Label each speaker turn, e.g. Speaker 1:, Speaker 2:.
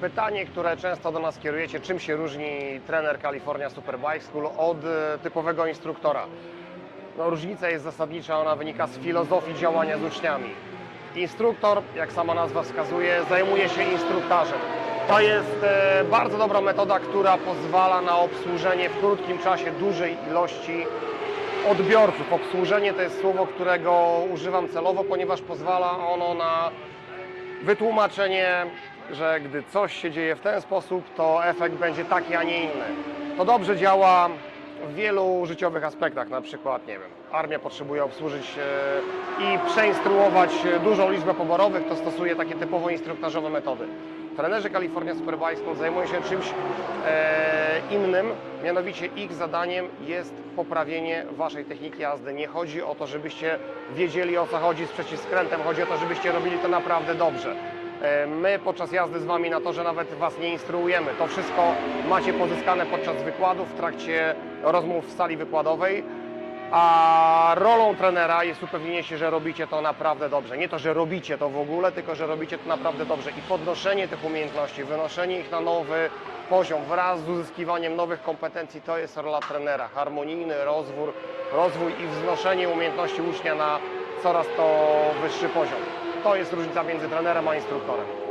Speaker 1: Pytanie, które często do nas kierujecie, czym się różni trener California Superbike School od e, typowego instruktora? No, różnica jest zasadnicza, ona wynika z filozofii działania z uczniami. Instruktor, jak sama nazwa wskazuje, zajmuje się instruktażem. To jest e, bardzo dobra metoda, która pozwala na obsłużenie w krótkim czasie dużej ilości odbiorców. Obsłużenie to jest słowo, którego używam celowo, ponieważ pozwala ono na wytłumaczenie, że gdy coś się dzieje w ten sposób, to efekt będzie taki, a nie inny. To dobrze działa w wielu życiowych aspektach, na przykład, nie wiem, armia potrzebuje obsłużyć e, i przeinstruować e, dużą liczbę poborowych, to stosuje takie typowo instruktażowe metody. Trenerzy California Superbike School zajmują się czymś e, innym, mianowicie ich zadaniem jest poprawienie Waszej techniki jazdy. Nie chodzi o to, żebyście wiedzieli o co chodzi z przeciwskrętem, chodzi o to, żebyście robili to naprawdę dobrze. E, My podczas jazdy z Wami na torze nawet Was nie instruujemy. To wszystko macie pozyskane podczas wykładów, w trakcie rozmów w sali wykładowej. A rolą trenera jest upewnienie się, że robicie to naprawdę dobrze. Nie to, że robicie to w ogóle, tylko że robicie to naprawdę dobrze. I podnoszenie tych umiejętności, wynoszenie ich na nowy poziom wraz z uzyskiwaniem nowych kompetencji to jest rola trenera. Harmonijny rozwój, rozwój i wznoszenie umiejętności ucznia na coraz to wyższy poziom. To jest różnica między trenerem a instruktorem.